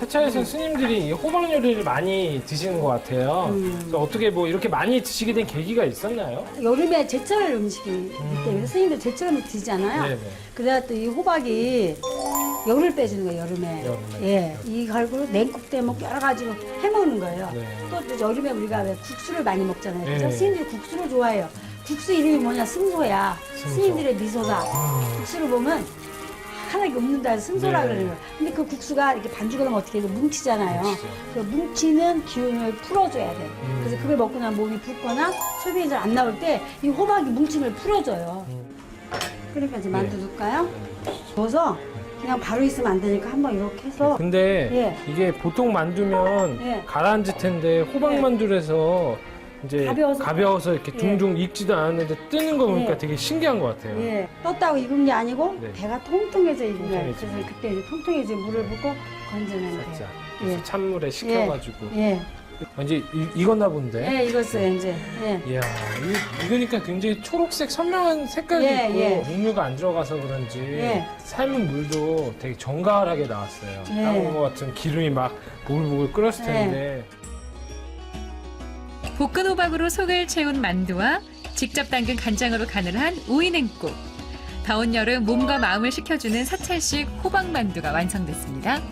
사차에서 스님들이 이 호박 요리를 많이 드시는 것 같아요. 음. 그래서 어떻게 뭐 이렇게 많이 드시게 된 계기가 있었나요? 여름에 제철 음식이기 때문에 스님들 제철 음식 드시잖아요. 네네. 그래야 또 이 호박이 열을 빼주는 거예요, 여름에. 여름에. 예. 이 갈고로 냉국 때먹 여러 가지로 해 먹는 거예요. 네. 또, 또 여름에 우리가 왜 국수를 많이 먹잖아요. 그죠? 네. 스님들이 국수를 좋아해요. 국수 이름이 뭐냐? 승소야. 승소. 스님들의 미소다. 국수를 보면 하나가 없는다 해서 승소라 네. 그러는 거예요. 근데 그 국수가 이렇게 반죽을 하면 어떻게 해요? 뭉치잖아요. 뭉치죠. 그 뭉치는 기운을 풀어줘야 돼. 음. 그래서 그걸 먹고 나면 몸이 붓거나 소변이 잘 안 나올 때 이 호박이 뭉침을 풀어줘요. 음. 그러니까 이제 네. 만두 넣을까요? 넣어서 그냥 바로 있으면 안 되니까 한번 이렇게 해서 근데 예. 이게 보통 만두면 예. 가라앉을 텐데 호박 예. 만두라서 이제 가벼워서 이렇게 예. 둥둥 익지도 않았는데 뜨는 거 보니까 예. 되게 신기한 것 같아요. 예, 떴다고 익은 게 아니고 네. 배가 통통해져 익은 거예요. 통통해지고. 그래서 그때 이제 통통해진 물을 붓고 건져내면 돼요. 살짝. 그래서 예. 찬물에 식혀가지고 예, 이제 이- 익었나 본데. 예, 익었어요 이제. 예. 이야, 이- 익으니까 굉장히 초록색 선명한 색깔이 예, 있고 예. 육류가 안 들어가서 그런지 예. 삶은 물도 되게 정갈하게 나왔어요. 예. 다른 거 같은 기름이 막 보글보글 끓었을 예. 텐데. 볶은 호박으로 속을 채운 만두와 직접 담근 간장으로 간을 한 우이냉국. 더운 여름 몸과 마음을 식혀주는 사찰식 호박 만두가 완성됐습니다.